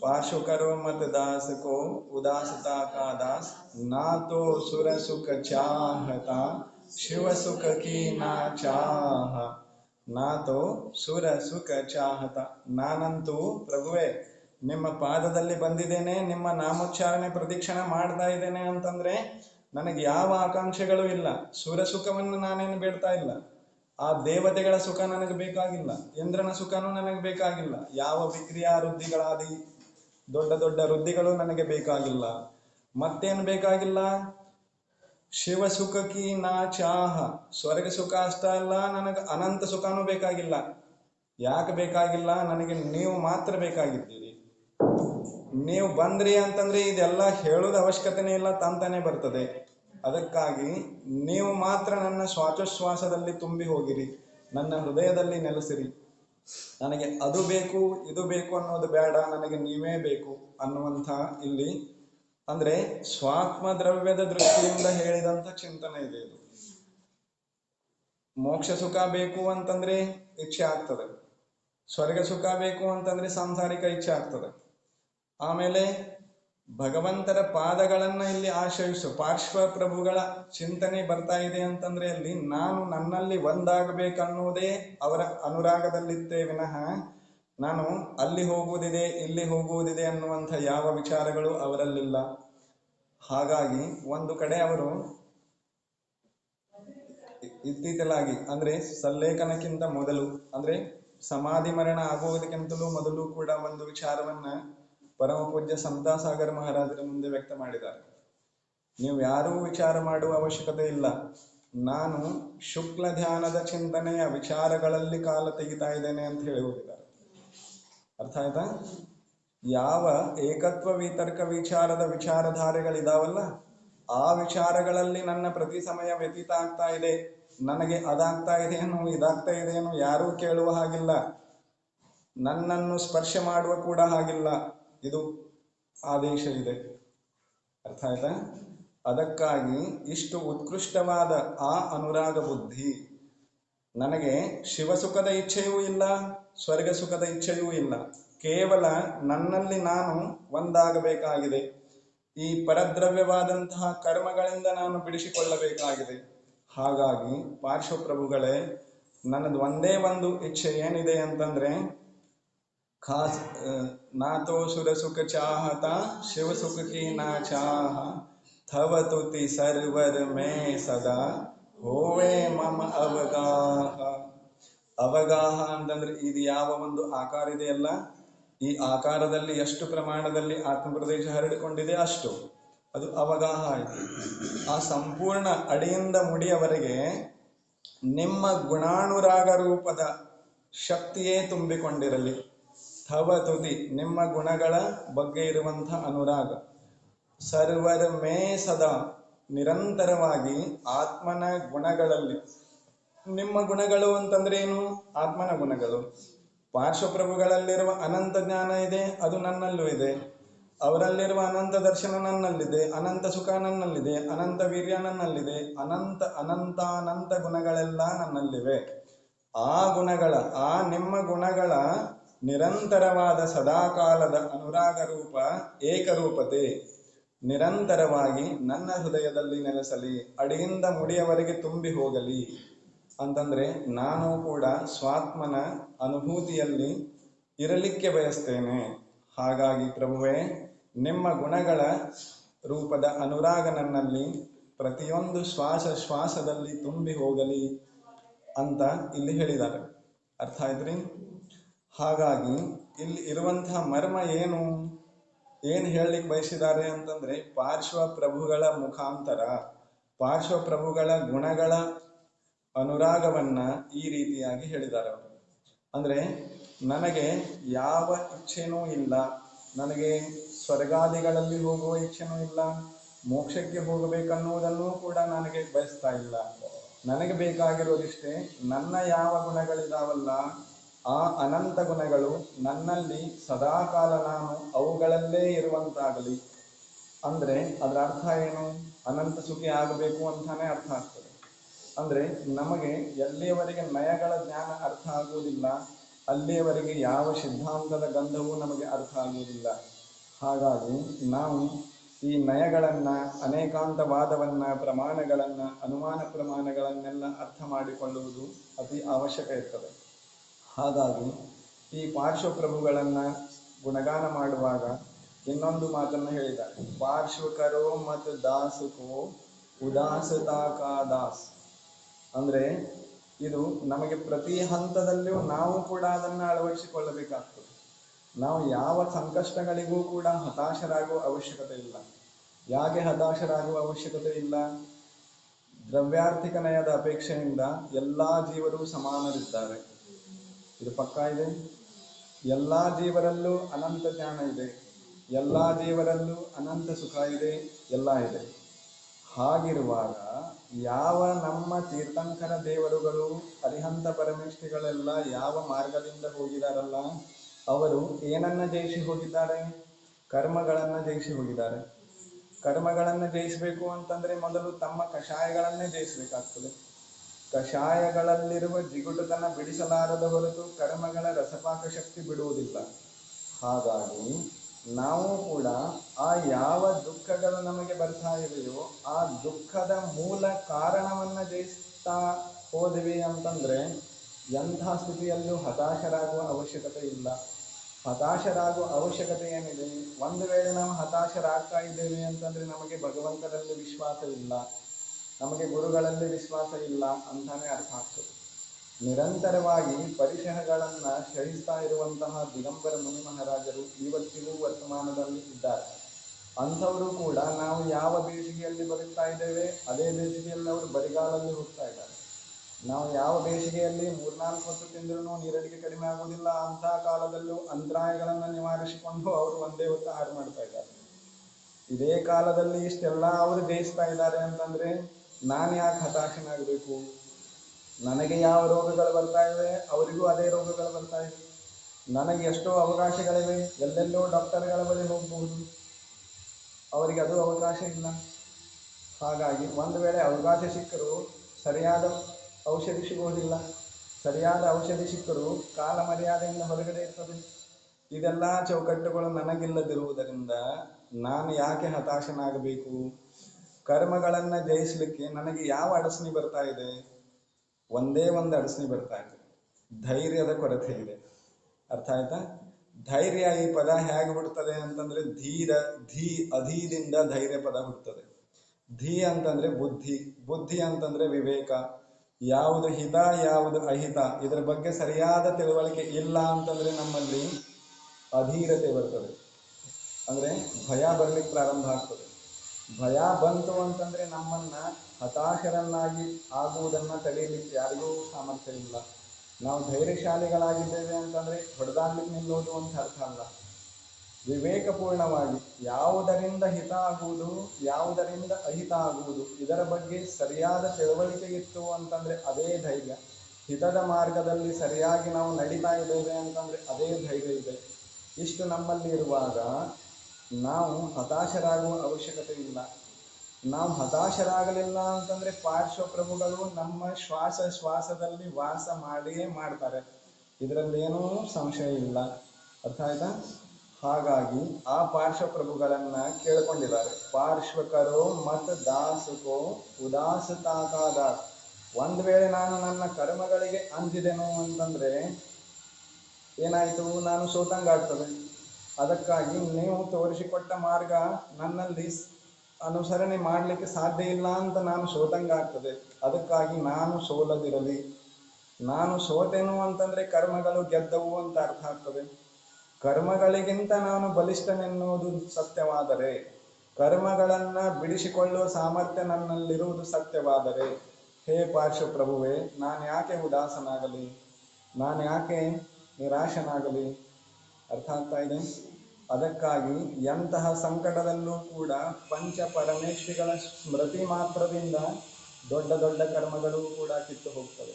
Speaker 1: पार्श्व करो मत दास को उदासता का दास ना तो सुर सुख चाहता शिव सुख की ना चाह ನಾ ತೋ ಸುರ ಸುಖ ಚಾಹತ ನಾನಂತೂ ಪ್ರಭುವೇ ನಿಮ್ಮ ಪಾದದಲ್ಲಿ ಬಂದಿದ್ದೇನೆ ನಿಮ್ಮ ನಾಮೋಚ್ಚಾರಣೆ ಪ್ರದಕ್ಷಿಣೆ ಮಾಡ್ತಾ ಇದ್ದೇನೆ ಅಂತಂದ್ರೆ ನನಗೆ ಯಾವ ಆಕಾಂಕ್ಷೆಗಳು ಇಲ್ಲ ಸುರ ಸುಖವನ್ನು ನಾನೇನು ಬೇಡ್ತಾ ಇಲ್ಲ ಆ ದೇವತೆಗಳ ಸುಖ ನನಗೆ ಬೇಕಾಗಿಲ್ಲ ಇಂದ್ರನ ಸುಖನೂ ನನಗೆ ಬೇಕಾಗಿಲ್ಲ ಯಾವ ವಿಕ್ರಿಯಾ ವೃದ್ಧಿಗಳಾದಿ ದೊಡ್ಡ ದೊಡ್ಡ ವೃದ್ಧಿಗಳು ನನಗೆ ಬೇಕಾಗಿಲ್ಲ. ಮತ್ತೇನು ಬೇಕಾಗಿಲ್ಲ? ಶಿವ ಸುಖಕಿ ನಾ ಚಾಹ. ಸ್ವರ್ಗ ಸುಖ ಅಷ್ಟ ಅಲ್ಲ, ನನಗೆ ಅನಂತ ಸುಖನೂ ಬೇಕಾಗಿಲ್ಲ. ಯಾಕೆ ಬೇಕಾಗಿಲ್ಲ? ನನಗೆ ನೀವು ಮಾತ್ರ ಬೇಕಾಗಿದ್ದೀರಿ. ನೀವು ಬಂದ್ರಿ ಅಂತಂದ್ರೆ ಇದೆಲ್ಲ ಹೇಳೋದು ಅವಶ್ಯಕತೆನೇ ಇಲ್ಲ, ತಂತಾನೆ ಬರ್ತದೆ. ಅದಕ್ಕಾಗಿ ನೀವು ಮಾತ್ರ ನನ್ನ ಶ್ವಾಸೋಶ್ವಾಸದಲ್ಲಿ ತುಂಬಿ ಹೋಗಿರಿ. ನನ್ನ ಹೃದಯದಲ್ಲಿ ನೆಲೆಸಿರಿ. ನನಗೆ ಅದು ಬೇಕು, ಇದು ಬೇಕು ಅನ್ನೋದು ಬೇಡ, ನನಗೆ ನೀವೇ ಬೇಕು ಅನ್ನುವಂತಹ ಇಲ್ಲಿ ಅಂದ್ರೆ ಸ್ವಾತ್ಮ ದ್ರವ್ಯದ ದೃಷ್ಟಿಯಿಂದ ಹೇಳಿದಂತ ಚಿಂತನೆ ಇದೆ ಇದು. ಮೋಕ್ಷ ಸುಖ ಬೇಕು ಅಂತಂದ್ರೆ ಇಚ್ಛೆ ಆಗ್ತದೆ. ಸ್ವರ್ಗ ಸುಖ ಬೇಕು ಅಂತಂದ್ರೆ ಸಾಂಸಾರಿಕ ಇಚ್ಛೆ ಆಗ್ತದೆ. ಆಮೇಲೆ ಭಗವಂತರ ಪಾದಗಳನ್ನು ಇಲ್ಲಿ ಆಶ್ರಯಿಸು. ಪಾರ್ಶ್ವ ಪ್ರಭುಗಳ ಚಿಂತನೆ ಬರ್ತಾ ಇದೆ ಅಂತಂದ್ರೆ ಅಲ್ಲಿ ನಾನು ನನ್ನಲ್ಲಿ ಒಂದಾಗಬೇಕನ್ನುವುದೇ ಅವರ ಅನುರಾಗದಲ್ಲಿತ್ತೇ ವಿನಃ ನಾನು ಅಲ್ಲಿ ಹೋಗುವುದಿದೆ, ಇಲ್ಲಿ ಹೋಗುವುದಿದೆ ಅನ್ನುವಂಥ ಯಾವ ವಿಚಾರಗಳು ಅವರಲ್ಲಿಲ್ಲ. ಹಾಗಾಗಿ ಒಂದು ಕಡೆ ಅವರು ಇತ್ತೀಚಲಾಗಿ ಅಂದ್ರೆ ಸಲ್ಲೇಖನಕ್ಕಿಂತ ಮೊದಲು ಅಂದ್ರೆ ಸಮಾಧಿ ಮರಣ ಆಗುವುದಕ್ಕಿಂತಲೂ ಮೊದಲು ಕೂಡ ಒಂದು ವಿಚಾರವನ್ನ ಪರಮ ಪೂಜ್ಯ ಸಂತಾಸಾಗರ ಮಹಾರಾಜರ ಮುಂದೆ ವ್ಯಕ್ತ ಮಾಡಿದ್ದಾರೆ. ನೀವು ಯಾರೂ ವಿಚಾರ ಮಾಡುವ ಅವಶ್ಯಕತೆ ಇಲ್ಲ. ನಾನು ಶುಕ್ಲ ಧ್ಯಾನದ ಚಿಂತನೆಯ ವಿಚಾರಗಳಲ್ಲಿ ಕಾಲ ತೆಗಿತಾ ಇದ್ದೇನೆ ಅಂತ ಹೇಳಿ ಹೋಗಿದ್ದಾರೆ. ಅರ್ಥ ಆಯ್ತಾ? ಯಾವ ಏಕತ್ವ ವಿತರ್ಕ ವಿಚಾರದ ವಿಚಾರಧಾರೆಗಳಿದಾವಲ್ಲ, ಆ ವಿಚಾರಗಳಲ್ಲಿ ನನ್ನ ಪ್ರತಿ ಸಮಯ ವ್ಯತೀತ ಆಗ್ತಾ ಇದೆ. ನನಗೆ ಅದಾಗ್ತಾ ಇದೆಯೇನು ಇದಾಗ್ತಾ ಇದೆಯೇನು ಯಾರೂ ಕೇಳುವ ಹಾಗಿಲ್ಲ. ನನ್ನನ್ನು ಸ್ಪರ್ಶ ಮಾಡುವ ಕೂಡ ಹಾಗಿಲ್ಲ. ಇದು ಆದೇಶ ಇದೆ ಅರ್ಥ ಆಯ್ತಾ? ಅದಕ್ಕಾಗಿ ಇಷ್ಟು ಉತ್ಕೃಷ್ಟವಾದ ಆ ಅನುರಾಗ ಬುದ್ಧಿ, ನನಗೆ ಶಿವಸುಖದ ಇಚ್ಛೆಯೂ ಇಲ್ಲ ಸ್ವರ್ಗ ಸುಖದ ಇಚ್ಛೆಯೂ ಇಲ್ಲ. ಕೇವಲ ನನ್ನಲ್ಲಿ ನಾನು ಒಂದಾಗಬೇಕಾಗಿದೆ. ಈ ಪರದ್ರವ್ಯವಾದಂತಹ ಕರ್ಮಗಳಿಂದ ನಾನು ಬಿಡಿಸಿಕೊಳ್ಳಬೇಕಾಗಿದೆ. ಹಾಗಾಗಿ ಪಾರ್ಶ್ವಪ್ರಭುಗಳೇ, ನನ್ನದು ಒಂದೇ ಒಂದು ಇಚ್ಛೆ ಏನಿದೆ ಅಂತಂದ್ರೆ ಖಾಸ್ ನಾತೋ ಚಾಹತ ಶಿವ ಸುಖ ಕಿ ನಾ ಚಾಹ ಥವ ತುತಿ ಸರ್ವರ್ ಮೇ ಸದಾ, ಹೋವೆ ಮಮ ಅವಗಾಹ. ಅವಗಾಹ ಅಂತಂದ್ರೆ ಇದು ಯಾವ ಒಂದು ಆಕಾರ ಇದೆಯಲ್ಲ? ಈ ಆಕಾರದಲ್ಲಿ ಎಷ್ಟು ಪ್ರಮಾಣದಲ್ಲಿ ಆತ್ಮಪ್ರದೇಶ ಹರಡಿಕೊಂಡಿದೆ ಅಷ್ಟು. ಅದು ಅವಗಾಹ ಆಯಿತು. ಆ ಸಂಪೂರ್ಣ ಅಡಿಯಿಂದ ಮುಡಿಯವರೆಗೆ ನಿಮ್ಮ ಗುಣಾನುರಾಗ ರೂಪದ ಶಕ್ತಿಯೇ ತುಂಬಿಕೊಂಡಿರಲಿ. ಥವ ತುದಿ ನಿಮ್ಮ ಗುಣಗಳ ಬಗ್ಗೆ ಇರುವಂಥ ಅನುರಾಗ. ಸರ್ವರ ಮೇ ಸದಾ ನಿರಂತರವಾಗಿ ಆತ್ಮನ ಗುಣಗಳಲ್ಲಿ. ನಿಮ್ಮ ಗುಣಗಳು ಅಂತಂದ್ರೆ ಏನು? ಆತ್ಮನ ಗುಣಗಳು. ಪಾರ್ಶ್ವಪ್ರಭುಗಳಲ್ಲಿರುವ ಅನಂತ ಜ್ಞಾನ ಇದೆ, ಅದು ನನ್ನಲ್ಲೂ ಇದೆ. ಅವರಲ್ಲಿರುವ ಅನಂತ ದರ್ಶನ ನನ್ನಲ್ಲಿದೆ, ಅನಂತ ಸುಖ ನನ್ನಲ್ಲಿದೆ, ಅನಂತ ವೀರ್ಯ ನನ್ನಲ್ಲಿದೆ, ಅನಂತ ಅನಂತಾನಂತ ಗುಣಗಳೆಲ್ಲ ನನ್ನಲ್ಲಿವೆ. ಆ ಗುಣಗಳ, ಆ ನಿಮ್ಮ ಗುಣಗಳ ನಿರಂತರವಾದ ಸದಾಕಾಲದ ಅನುರಾಗ ರೂಪ ಏಕರೂಪತೆ. ನಿರಂತರವಾಗಿ ನನ್ನ ಹೃದಯದಲ್ಲಿ ನೆಲೆಸಲಿ, ಅಡಿಯಿಂದ ಮುಡಿಯವರೆಗೆ ತುಂಬಿ ಹೋಗಲಿ. ಅಂತಂದ್ರೆ ನಾನು ಕೂಡ ಸ್ವಾತ್ಮನ ಅನುಭೂತಿಯಲ್ಲಿ ಇರಲಿಕ್ಕೆ ಬಯಸ್ತೇನೆ. ಹಾಗಾಗಿ ಪ್ರಭುವೇ, ನಿಮ್ಮ ಗುಣಗಳ ರೂಪದ ಅನುರಾಗ ನನ್ನಲ್ಲಿ ಪ್ರತಿಯೊಂದು ಶ್ವಾಸ ಶ್ವಾಸದಲ್ಲಿ ತುಂಬಿ ಹೋಗಲಿ ಅಂತ ಇಲ್ಲಿ ಹೇಳಿದ್ದಾರೆ. ಅರ್ಥ ಆಯ್ತ್ರಿ ಹಾಗಾಗಿ ಇಲ್ಲಿ ಇರುವಂತಹ ಮರ್ಮ ಏನು? ಏನು ಹೇಳಲಿಕ್ಕೆ ಬಯಸಿದ್ದಾರೆ ಅಂತಂದ್ರೆ ಪಾರ್ಶ್ವ ಪ್ರಭುಗಳ ಮುಖಾಂತರ ಪಾರ್ಶ್ವ ಪ್ರಭುಗಳ ಗುಣಗಳ ಅನುರಾಗವನ್ನ ಈ ರೀತಿಯಾಗಿ ಹೇಳಿದ್ದಾರೆ ಅವರು. ಅಂದ್ರೆ ನನಗೆ ಯಾವ ಇಚ್ಛೆನೂ ಇಲ್ಲ, ನನಗೆ ಸ್ವರ್ಗಾದಿಗಳಲ್ಲಿ ಹೋಗುವ ಇಚ್ಛೆನೂ ಇಲ್ಲ, ಮೋಕ್ಷಕ್ಕೆ ಹೋಗಬೇಕನ್ನುವುದನ್ನೂ ಕೂಡ ನನಗೆ ಬಯಸ್ತಾ ಇಲ್ಲ. ನನಗೆ ಬೇಕಾಗಿರೋದಿಷ್ಟೇ ನನ್ನ ಯಾವ ಗುಣಗಳಿದಾವಲ್ಲ ಆ ಅನಂತ ಗುಣಗಳು ನನ್ನಲ್ಲಿ ಸದಾಕಾಲ ನಾನು ಅವುಗಳಲ್ಲೇ ಇರುವಂತಾಗಲಿ. ಅಂದ್ರೆ ಅದರ ಅರ್ಥ ಏನು? ಅನಂತ ಸುಖಿ ಆಗಬೇಕು ಅಂತಾನೆ ಅರ್ಥ ಆಗ್ತದೆ. ಅಂದ್ರೆ ನಮಗೆ ಎಲ್ಲಿಯವರೆಗೆ ನಯಗಳ ಜ್ಞಾನ ಅರ್ಥ ಆಗುವುದಿಲ್ಲ, ಅಲ್ಲಿಯವರೆಗೆ ಯಾವ ಸಿದ್ಧಾಂತದ ಗಂಧವೂ ನಮಗೆ ಅರ್ಥ ಆಗುವುದಿಲ್ಲ. ಹಾಗಾಗಿ ನಾವು ಈ ನಯಗಳನ್ನ, ಅನೇಕಾಂತವಾದವನ್ನ, ಪ್ರಮಾಣಗಳನ್ನ, ಅನುಮಾನ ಪ್ರಮಾಣಗಳನ್ನೆಲ್ಲ ಅರ್ಥ ಮಾಡಿಕೊಳ್ಳುವುದು ಅತಿ ಅವಶ್ಯಕ ಇರ್ತದೆ. ಹಾಗಾಗಿ ಈ ಪಾರ್ಶ್ವಪ್ರಭುಗಳನ್ನ ಗುಣಗಾನ ಮಾಡುವಾಗ ಇನ್ನೊಂದು ಮಾತನ್ನು ಹೇಳಿದ್ದಾರೆ. ಪಾರ್ಶ್ವಕರೋ ಮತ್ ದಾಸುಕೋ ಉದಾಸತಾ ಕಾ ದಾಸ್ ಅಂದ್ರೆ ಇದು ನಮಗೆ ಪ್ರತಿ ಹಂತದಲ್ಲಿಯೂ ನಾವು ಕೂಡ ಅದನ್ನು ಅಳವಡಿಸಿಕೊಳ್ಳಬೇಕಾಗ್ತದೆ. ನಾವು ಯಾವ ಸಂಕಷ್ಟಗಳಿಗೂ ಕೂಡ ಹತಾಶರಾಗುವ ಅವಶ್ಯಕತೆ ಇಲ್ಲ. ಯಾಕೆ ಹತಾಶರಾಗುವ ಅವಶ್ಯಕತೆ ಇಲ್ಲ? ದ್ರವ್ಯಾರ್ಥಿಕ ನಯದ ಅಪೇಕ್ಷೆಯಿಂದ ಎಲ್ಲಾ ಜೀವರು ಸಮಾನರಿದ್ದಾರೆ. ಇದು ಪಕ್ಕಾ ಇದೆ. ಎಲ್ಲ ಜೀವರಲ್ಲೂ ಅನಂತ ಜ್ಞಾನ ಇದೆ. ಎಲ್ಲ ಜೀವರಲ್ಲೂ ಅನಂತ ಸುಖ ಇದೆ, ಎಲ್ಲ ಇದೆ. ಹಾಗಿರುವಾಗ ಯಾವ ನಮ್ಮ ತೀರ್ಥಂಕರ ದೇವರುಗಳು ಅರಿಹಂತ ಪರಮೇಷ್ಠಿಗಳೆಲ್ಲ ಯಾವ ಮಾರ್ಗದಿಂದ ಹೋಗಿದಾರಲ್ಲ, ಅವರು ಏನನ್ನ ಜಯಿಸಿ ಹೋಗಿದ್ದಾರೆ? ಕರ್ಮಗಳನ್ನ ಜಯಿಸಿ ಹೋಗಿದ್ದಾರೆ. ಕರ್ಮಗಳನ್ನ ಜಯಿಸಬೇಕು ಅಂತಂದ್ರೆ ಮೊದಲು ತಮ್ಮ ಕಷಾಯಗಳನ್ನೇ ಜಯಿಸಬೇಕಾಗ್ತದೆ. ಕಷಾಯಗಳಲ್ಲಿರುವ ಜಿಗುಟುತನ ಬಿಡಿಸಲಾರದ ಹೊರತು ಕರ್ಮಗಳ ರಸಪಾಕ ಶಕ್ತಿ ಬಿಡುವುದಿಲ್ಲ. ಹಾಗಾಗಿ ನಾವು ಕೂಡ ಆ ಯಾವ ದುಃಖಗಳು ನಮಗೆ ಬರ್ತಾ ಇವೆಯೋ ಆ ದುಃಖದ ಮೂಲ ಕಾರಣವನ್ನ ಜಯಿಸ್ತಾ ಹೋದ್ವಿ ಅಂತಂದ್ರೆ ಎಂಥ ಸ್ಥಿತಿಯಲ್ಲೂ ಹತಾಶರಾಗುವ ಅವಶ್ಯಕತೆ ಇಲ್ಲ. ಹತಾಶರಾಗುವ ಅವಶ್ಯಕತೆ ಏನಿದೆ? ಒಂದು ವೇಳೆ ನಾವು ಹತಾಶರಾಗ್ತಾ ಇದ್ದೇವೆ ಅಂತಂದ್ರೆ ನಮಗೆ ಭಗವಂತನಲ್ಲಿ ವಿಶ್ವಾಸ ಇಲ್ಲ ನಮಗೆ ಗುರುಗಳಲ್ಲಿ ವಿಶ್ವಾಸ ಇಲ್ಲ ಅಂತಾನೆ ಅರ್ಥ ಆಗ್ತದೆ. ನಿರಂತರವಾಗಿ ಪರಿಸರಗಳನ್ನ ಸಹಿಸ್ತಾ ಇರುವಂತಹ ದಿಗಂಬರ ಮುನಿ ಮಹಾರಾಜರು ಇವತ್ತಿಗೂ ವರ್ತಮಾನದಲ್ಲಿ ಇದ್ದಾರೆ. ಅಂಥವರು ಕೂಡ ನಾವು ಯಾವ ಬೇಸಿಗೆಯಲ್ಲಿ ಬದುಕ್ತಾ ಇದ್ದೇವೆ, ಅದೇ ಬೇಸಿಗೆಯಲ್ಲಿ ಅವರು ಬರಿಗಾಲಲ್ಲಿ ಹೋಗ್ತಾ ಇದ್ದಾರೆ. ನಾವು ಯಾವ ಬೇಸಿಗೆಯಲ್ಲಿ ಮೂರ್ನಾಲ್ಕು ಹೊತ್ತು ತಿಂದ್ರೂ ನೀರಡಿಗೆ ಕಡಿಮೆ ಆಗುವುದಿಲ್ಲ ಅಂತಹ ಕಾಲದಲ್ಲೂ ಅಂತರಾಯಗಳನ್ನು ನಿವಾರಿಸಿಕೊಂಡು ಅವರು ಒಂದೇ ಹೊತ್ತು ಹಾರು ಮಾಡ್ತಾ ಇದ್ದಾರೆ. ಇದೇ ಕಾಲದಲ್ಲಿ ಇಷ್ಟೆಲ್ಲ ಅವರು ಬೇಯಿಸ್ತಾ ಇದ್ದಾರೆ ಅಂತಂದ್ರೆ ನಾನು ಯಾಕೆ ಹತಾಶನಾಗಬೇಕು? ನನಗೆ ಯಾವ ರೋಗಗಳು ಬರ್ತಾ ಇವೆ? ಅವರಿಗೂ ಅದೇ ರೋಗಗಳು ಬರ್ತಾ ಇವೆ. ನನಗೆ ಎಷ್ಟೋ ಅವಕಾಶಗಳಿವೆ. ಎಲ್ಲೆಲ್ಲೋ ಡಾಕ್ಟರ್ಗಳ ಬಳಿ ಹೋಗಬಹುದು ಅವರಿಗೆ ಅದು ಅವಕಾಶ ಇಲ್ಲ. ಹಾಗಾಗಿ ಒಂದು ವೇಳೆ ಅವಕಾಶ ಸಿಕ್ಕರೂ ಸರಿಯಾದ ಔಷಧಿ ಸಿಗುವುದಿಲ್ಲ ಸರಿಯಾದ ಔಷಧಿ ಸಿಕ್ಕರೂ ಕಾಲ ಮರ್ಯಾದೆಯಿಂದ ಹೊರಗಡೆ ಇರ್ತದೆ. ಇದೆಲ್ಲ ಚೌಕಟ್ಟುಗಳು ನನಗಿಲ್ಲದಿರುವುದರಿಂದ ನಾನು ಯಾಕೆ ಹತಾಶನಾಗಬೇಕು? ಕರ್ಮಗಳನ್ನ ಜಯಿಸಲಿಕ್ಕೆ ನನಗೆ ಯಾವ ಅಡಚಣೆ ಬರ್ತಾ ಇದೆ? ಒಂದೇ ಒಂದು ಅಡಚಣೆ ಬರ್ತಾ ಇದೆ. ಧೈರ್ಯದ ಕೊರತೆ ಇದೆ. ಅರ್ಥ ಆಯ್ತಾ? ಧೈರ್ಯ ಈ ಪದ ಹೇಗೆ ಹುಡ್ತದೆ ಅಂತಂದ್ರೆ ಧೀರ, ಧೀ, ಅಧೀದಿಂದ ಧೈರ್ಯ ಪದ ಹುಡ್ತದೆ ಧೀ ಅಂತಂದ್ರೆ ಬುದ್ಧಿ ಬುದ್ಧಿ ಅಂತಂದ್ರೆ ವಿವೇಕ, ಯಾವುದು ಹಿತ, ಯಾವುದು ಅಹಿತ, ಇದರ ಬಗ್ಗೆ ಸರಿಯಾದ ತಿಳುವಳಿಕೆ ಇಲ್ಲ ಅಂತಂದ್ರೆ ನಮ್ಮಲ್ಲಿ ಅಧೀರತೆ ಬರ್ತದೆ. ಅಂದ್ರೆ ಭಯ ಬರ್ಲಿಕ್ಕೆ ಪ್ರಾರಂಭ ಆಗ್ತದೆ. ಭಯ ಬಂತು ಅಂತಂದ್ರೆ ನಮ್ಮನ್ನ ಹತಾಶರನ್ನಾಗಿ ಆಗುವುದನ್ನ ತಡೆಯಲಿಕ್ಕೆ ಯಾರಿಗೂ ಸಾಮರ್ಥ್ಯ ಇಲ್ಲ. ನಾವು ಧೈರ್ಯಶಾಲಿಗಳಾಗಿದ್ದೇವೆ ಅಂತಂದ್ರೆ ಹೊಡೆದಾಡ್ಲಿಕ್ಕೆ ನಿಲ್ಲೋದು ಅಂತ ಅರ್ಥ ಅಲ್ಲ. ವಿವೇಕಪೂರ್ಣವಾಗಿ ಯಾವುದರಿಂದ ಹಿತ ಆಗುವುದು, ಯಾವುದರಿಂದ ಅಹಿತ ಆಗುವುದು, ಇದರ ಬಗ್ಗೆ ಸರಿಯಾದ ತಿಳುವಳಿಕೆ ಇತ್ತು ಅಂತಂದ್ರೆ ಅದೇ ಧೈರ್ಯ. ಹಿತದ ಮಾರ್ಗದಲ್ಲಿ ಸರಿಯಾಗಿ ನಾವು ನಡೀತಾ ಇದ್ದೇವೆ ಅಂತಂದ್ರೆ ಅದೇ ಧೈರ್ಯ ಇದೆ. ಇಷ್ಟು ನಮ್ಮಲ್ಲಿ ಇರುವಾಗ ನಾವು ಹತಾಶರಾಗುವ ಅವಶ್ಯಕತೆ ಇಲ್ಲ. ನಾವು ಹತಾಶರಾಗಲಿಲ್ಲ ಅಂತಂದ್ರೆ ಪಾರ್ಶ್ವಪ್ರಭುಗಳು ನಮ್ಮ ಶ್ವಾಸ ಶ್ವಾಸದಲ್ಲಿ ವಾಸ ಮಾಡಿಯೇ ಮಾಡ್ತಾರೆ. ಇದರಲ್ಲೇನೂ ಸಂಶಯ ಇಲ್ಲ. ಅರ್ಥ ಆಯ್ತಾ? ಹಾಗಾಗಿ ಆ ಪಾರ್ಶ್ವ ಪ್ರಭುಗಳನ್ನ ಕೇಳ್ಕೊಂಡಿದ್ದಾರೆ. ಪಾರ್ಶ್ವಕರೋ ಮತ್ ದಾಸುಕೋ ತಾತಾದ ಒಂದ್ ವೇಳೆ ನಾನು ನನ್ನ ಕರ್ಮಗಳಿಗೆ ಅಂದಿದೆನು ಅಂತಂದ್ರೆ ಏನಾಯ್ತು? ನಾನು ಸೋತಂಗಾಗ್ತದೆ. ಅದಕ್ಕಾಗಿ ನೀವು ತೋರಿಸಿಕೊಟ್ಟ ಮಾರ್ಗ ನನ್ನಲ್ಲಿ ಅನುಸರಣೆ ಮಾಡಲಿಕ್ಕೆ ಸಾಧ್ಯ ಇಲ್ಲ ಅಂತ ನಾನು ಸೋತಂಗಾಗ್ತದೆ ಅದಕ್ಕಾಗಿ ನಾನು ಸೋಲದಿರಲಿ. ನಾನು ಸೋತೆನು ಅಂತಂದ್ರೆ ಕರ್ಮಗಳು ಗೆದ್ದವು ಅಂತ ಅರ್ಥ ಆಗ್ತದೆ. ಕರ್ಮಗಳಿಗಿಂತ ನಾನು ಬಲಿಷ್ಠನೆನ್ನುವುದು ಸತ್ಯವಾದರೆ, ಕರ್ಮಗಳನ್ನ ಬಿಡಿಸಿಕೊಳ್ಳುವ ಸಾಮರ್ಥ್ಯ ನನ್ನಲ್ಲಿರುವುದು ಸತ್ಯವಾದರೆ, ಹೇ ಪಾರ್ಶ್ವಪ್ರಭುವೆ ನಾನು ಯಾಕೆ ಉದಾಸನಾಗಲಿ? ನಾನು ಯಾಕೆ ನಿರಾಶನಾಗಲಿ? ಅರ್ಥ ಆಗ್ತಾ ಇದೆ ಅದಕ್ಕಾಗಿ ಎಂತಹ ಸಂಕಟದಲ್ಲೂ ಕೂಡ ಪಂಚ ಪರಮೇಶ್ವರಿಗಳ ಸ್ಮೃತಿ ಮಾತ್ರದಿಂದ ದೊಡ್ಡ ದೊಡ್ಡ ಕರ್ಮಗಳು ಕೂಡ ಕಿತ್ತು ಹೋಗ್ತವೆ.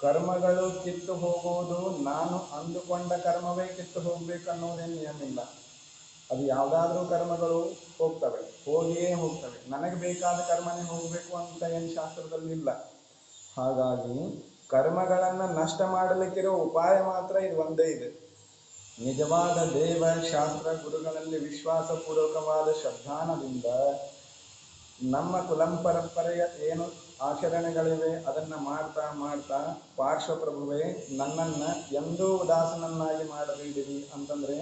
Speaker 1: ಕರ್ಮಗಳು ಕಿತ್ತು ಹೋಗುವುದು ನಾನು ಅಂದುಕೊಂಡ ಕರ್ಮವೇ ಕಿತ್ತು ಹೋಗ್ಬೇಕು ಅನ್ನೋದೇನು ನಿಯಮ ಇಲ್ಲ ಅದು ಯಾವುದಾದ್ರೂ ಕರ್ಮಗಳು ಹೋಗ್ತವೆ, ಹೋಗಿಯೇ ಹೋಗ್ತವೆ. ನನಗೆ ಬೇಕಾದ ಕರ್ಮನೇ ಹೋಗಬೇಕು ಅಂತ ಏನು ಶಾಸ್ತ್ರದಲ್ಲಿ ಇಲ್ಲ. ಹಾಗಾಗಿ ಕರ್ಮಗಳನ್ನು ನಷ್ಟ ಮಾಡಲಿಕ್ಕಿರೋ ಉಪಾಯ ಮಾತ್ರ ಇದು ಒಂದೇ ಇದೆ. ನಿಜವಾದ ದೇವ ಶಾಸ್ತ್ರ ಗುರುಗಳಲ್ಲಿ ವಿಶ್ವಾಸಪೂರ್ವಕವಾದ ಶ್ರದ್ಧಾನದಿಂದ ನಮ್ಮ ಕುಲಂಪರಂಪರೆಯ ಏನು ಆಚರಣೆಗಳಿವೆ, ಅದನ್ನು ಮಾಡ್ತಾ ಮಾಡ್ತಾ ಪಾರ್ಶ್ವಪ್ರಭುವೇ, ನನ್ನನ್ನು ಎಂದೂ ಉದಾಸನನ್ನಾಗಿ ಮಾಡಬೇಡಿರಿ ಅಂತಂದರೆ,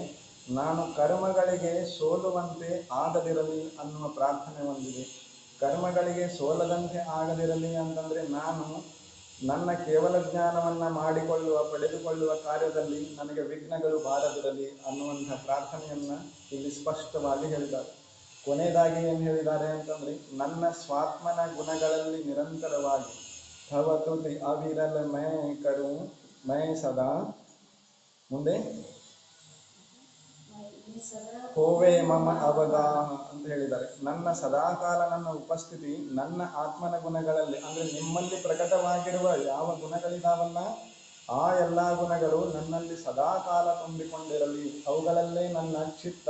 Speaker 1: ನಾನು ಕರ್ಮಗಳಿಗೆ ಸೋಲುವಂತೆ ಆಗದಿರಲಿ ಅನ್ನುವ ಪ್ರಾರ್ಥನೆ ಹೊಂದಿದೆ. ಕರ್ಮಗಳಿಗೆ ಸೋಲದಂತೆ ಆಗದಿರಲಿ ಅಂತಂದರೆ, ನಾನು ನನ್ನ ಕೇವಲ ಜ್ಞಾನವನ್ನ ಮಾಡಿಕೊಳ್ಳುವ, ಪಡೆದುಕೊಳ್ಳುವ ಕಾರ್ಯದಲ್ಲಿ ನನಗೆ ವಿಘ್ನಗಳು ಬಾರದಿರಲಿ ಅನ್ನುವಂಥ ಪ್ರಾರ್ಥನೆಯನ್ನ ಇಲ್ಲಿ ಸ್ಪಷ್ಟವಾಗಿ ಹೇಳಿದ್ದಾರೆ. ಕೊನೆಯದಾಗಿ ಏನು ಹೇಳಿದ್ದಾರೆ ಅಂತಂದ್ರೆ, ನನ್ನ ಸ್ವಾತ್ಮನ ಗುಣಗಳಲ್ಲಿ ನಿರಂತರವಾಗಿ ಭವತು ಮಯ ಅವಿರಲ ಮೇ ಕರು ಮೇ ಸದಾ ಮುಂದೆ ಹೋವೆ ಮಮ ಅವಗಾಹ ಅಂತ ಹೇಳಿದ್ದಾರೆ. ನನ್ನ ಸದಾಕಾಲ ನನ್ನ ಉಪಸ್ಥಿತಿ ನನ್ನ ಆತ್ಮನ ಗುಣಗಳಲ್ಲಿ, ಅಂದ್ರೆ ನಿಮ್ಮಲ್ಲಿ ಪ್ರಕಟವಾಗಿರುವ ಯಾವ ಗುಣಗಳಿದಾವಲ್ಲ, ಆ ಎಲ್ಲಾ ಗುಣಗಳು ನನ್ನಲ್ಲಿ ಸದಾಕಾಲ ತುಂಬಿಕೊಂಡಿರಲಿ. ಅವುಗಳಲ್ಲೇ ನನ್ನ ಚಿತ್ತ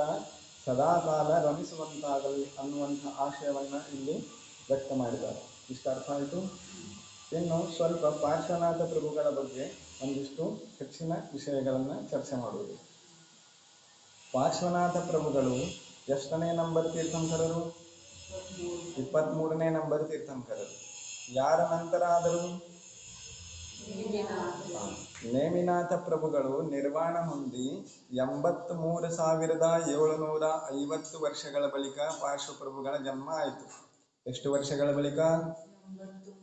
Speaker 1: ಸದಾಕಾಲ ರಮಿಸುವಂತಾಗಲಿ ಅನ್ನುವಂತಹ ಆಶಯವನ್ನ ಇಲ್ಲಿ ವ್ಯಕ್ತ ಮಾಡಿದ್ದಾರೆ. ಇಷ್ಟ ಅರ್ಥ ಆಯಿತು? ಇನ್ನು ಸ್ವಲ್ಪ ಪಾರ್ಶ್ವನಾಥ ಪ್ರಭುಗಳ ಬಗ್ಗೆ ಒಂದಿಷ್ಟು ಹೆಚ್ಚಿನ ವಿಷಯಗಳನ್ನ ಚರ್ಚೆ ಮಾಡುವುದು. ಪಾರ್ಶ್ವನಾಥ ಪ್ರಭುಗಳು ಎಷ್ಟನೇ ನಂಬರ್ ತೀರ್ಥಂಕರರು? ಇಪ್ಪತ್ಮೂರನೇ ನಂಬರ್ ತೀರ್ಥಂಕರರು. ಯಾರ ನಂತರ ಆದರು? ನೇಮಿನಾಥ ಪ್ರಭುಗಳು ನಿರ್ವಾಣ ಹೊಂದಿ ಎಂಬತ್ತ್ ಮೂರು ಸಾವಿರದ ಏಳುನೂರ ಐವತ್ತು ವರ್ಷಗಳ ಬಳಿಕ ಪಾರ್ಶ್ವಪ್ರಭುಗಳ ಜನ್ಮ ಆಯಿತು. ಎಷ್ಟು ವರ್ಷಗಳ ಬಳಿಕ?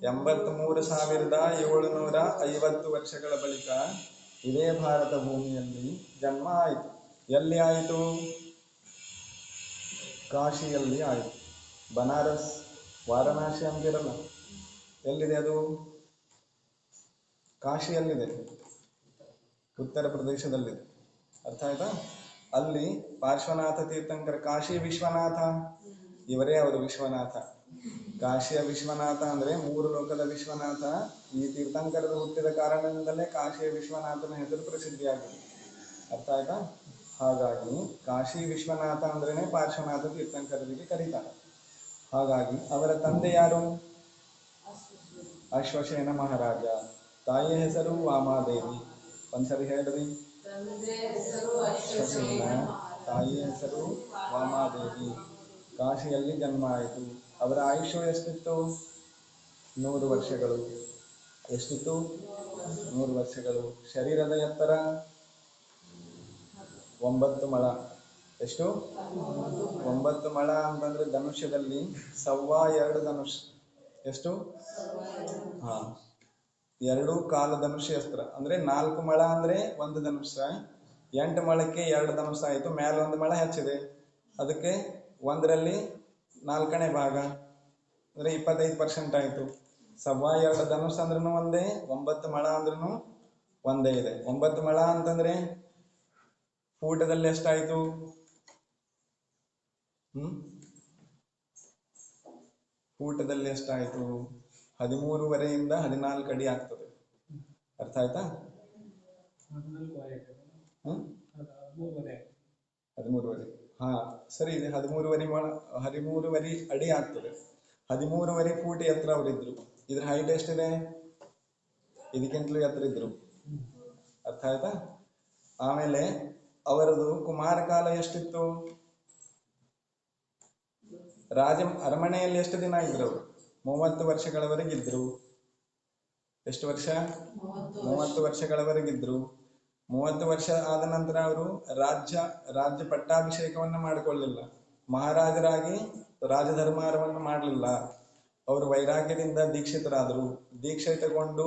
Speaker 1: ಎಂಬತ್ತ್ ಮೂರು ಸಾವಿರದ ಏಳುನೂರ ಐವತ್ತು ವರ್ಷಗಳ ಬಳಿಕ ಇದೇ ಭಾರತ ಭೂಮಿಯಲ್ಲಿ ಜನ್ಮ ಆಯಿತು. ಎಲ್ಲಿ ಆಯಿತು? ಕಾಶಿಯಲ್ಲಿ ಆಯಿತು. ಬನಾರಸ್, ವಾರಣಾಸಿ ಅಂತಿರಲ್ಲ. ಎಲ್ಲಿದೆ ಅದು? ಕಾಶಿಯಲ್ಲಿದೆ. ಉತ್ತರ ಪ್ರದೇಶದಲ್ಲಿದೆ ಅರ್ಥ ಆಯ್ತಾ? ಅಲ್ಲಿ ಪಾರ್ಶ್ವನಾಥ ತೀರ್ಥಂಕರ, ಕಾಶಿ ವಿಶ್ವನಾಥ. ಇವರೇ ಅವರು ವಿಶ್ವನಾಥ. ಕಾಶಿಯ ವಿಶ್ವನಾಥ ಅಂದ್ರೆ ಮೂರು ಲೋಕದ ವಿಶ್ವನಾಥ. ಈ ತೀರ್ಥಂಕರದ ಹುಟ್ಟಿದ ಕಾರಣದಿಂದಲೇ ಕಾಶಿಯ ವಿಶ್ವನಾಥನ ಹೆಸರು ಪ್ರಸಿದ್ಧಿಯಾಗಿದೆ. ಅರ್ಥ ಆಯ್ತಾ? ಹಾಗಾಗಿ ಕಾಶಿ ವಿಶ್ವನಾಥ ಅಂದ್ರೇನೆ ಪಾರ್ಶ್ವನಾಥ ತೀರ್ಥಂಕರರಿಗೆ ಕರೀತಾರೆ. ಹಾಗಾಗಿ ಅವರ ತಂದೆ ಯಾರು? ಅಶ್ವಸೇನ ಮಹಾರಾಜ. ತಾಯಿಯ ಹೆಸರು ವಾಮಾದೇವಿ. ಒಂದ್ಸರಿ ಹೇಳ್ರಿ. ಅಶ್ವಸೇನ ತಾಯಿಯ ಹೆಸರು ವಾಮಾದೇವಿ. ಕಾಶಿಯಲ್ಲಿ ಜನ್ಮ ಆಯಿತು. ಅವರ ಆಯುಷ್ಯ ಎಷ್ಟಿತ್ತು? ನೂರು ವರ್ಷಗಳು. ಎಷ್ಟಿತ್ತು? ನೂರು ವರ್ಷಗಳು. ಶರೀರದ ಎತ್ತರ? ಒಂಬತ್ತು ಮಳ. ಎಷ್ಟು? ಒಂಬತ್ತು ಮಳ ಅಂತಂದ್ರೆ ಧನುಷ್ಯದಲ್ಲಿ ಸವ್ವಾ ಎರಡು ಧನುಷ್. ಎಷ್ಟು? ಹಾ. ಎರಡು ಕಾಲು ಧನುಷ್ಯ ಅಸ್ತ್ರ. ಅಂದ್ರೆ ನಾಲ್ಕು ಮಳ ಅಂದ್ರೆ ಒಂದು ಧನುಷ. ಎಂಟು ಮಳಕ್ಕೆ ಎರಡು ಧನುಷ ಆಯಿತು. ಮೇಲೆ ಒಂದು ಮಳ ಹೆಚ್ಚಿದೆ. ಅದಕ್ಕೆ ಒಂದರಲ್ಲಿ ನಾಲ್ಕನೇ ಭಾಗ. ಅಂದ್ರೆ ಇಪ್ಪತ್ತೈದು ಪರ್ಸೆಂಟ್ ಆಯಿತು. ಸವ್ವಾ ಎರಡು ಧನುಷ್ ಅಂದ್ರೂ ಒಂದೇ, ಒಂಬತ್ತು ಮಳ ಅಂದ್ರೂ ಒಂದೇ ಇದೆ. ಒಂಬತ್ತು ಮಳ ಅಂತಂದ್ರೆ ಫೂಟದಲ್ಲಿ ಎಷ್ಟಾಯ್ತು? ಹ್ಮ್? ಊಟದಲ್ಲಿ ಎಷ್ಟಾಯ್ತು? ಹದಿಮೂರುವರೆಯಿಂದ ಹದಿನಾಲ್ಕು ಅಡಿ ಆಗ್ತದೆ. ಅರ್ಥ ಆಯ್ತಾ? ಹದಿಮೂರುವರೆ. ಹಾ, ಸರಿ, ಇದೆ ಹದಿಮೂರುವರೆ ಹದಿಮೂರುವರೆ ಅಡಿ ಆಗ್ತದೆ. ಹದಿಮೂರುವರೆ ಫೂಟ್ ಎತ್ತರ ಅವರಿದ್ರು. ಇದ್ರ ಹೈಟ್ ಎಷ್ಟಿದೆ? ಇದಕ್ಕಿಂತಲೂ ಎತ್ತರ ಇದ್ರು. ಅರ್ಥ ಆಯ್ತಾ? ಆಮೇಲೆ ಅವರದು ಕುಮಾರ ಕಾಲ ಎಷ್ಟಿತ್ತು? ರಾಜ ಅರಮನೆಯಲ್ಲಿ ಎಷ್ಟು ದಿನ ಇದ್ರು? ಮೂವತ್ತು ವರ್ಷಗಳವರೆಗಿದ್ರು ಎಷ್ಟು ವರ್ಷ? ಮೂವತ್ತು ವರ್ಷಗಳವರೆಗಿದ್ರು ಮೂವತ್ತು ವರ್ಷ ಆದ ನಂತರ ಅವರು ರಾಜ್ಯ ರಾಜ್ಯ ಪಟ್ಟಾಭಿಷೇಕವನ್ನ ಮಾಡಿಕೊಳ್ಳಿಲ್ಲ ಮಹಾರಾಜರಾಗಿ ರಾಜಧರ್ಮಾರವನ್ನು ಮಾಡಲಿಲ್ಲ. ಅವರು ವೈರಾಗ್ಯದಿಂದ ದೀಕ್ಷಿತರಾದರು. ದೀಕ್ಷೆ ತಗೊಂಡು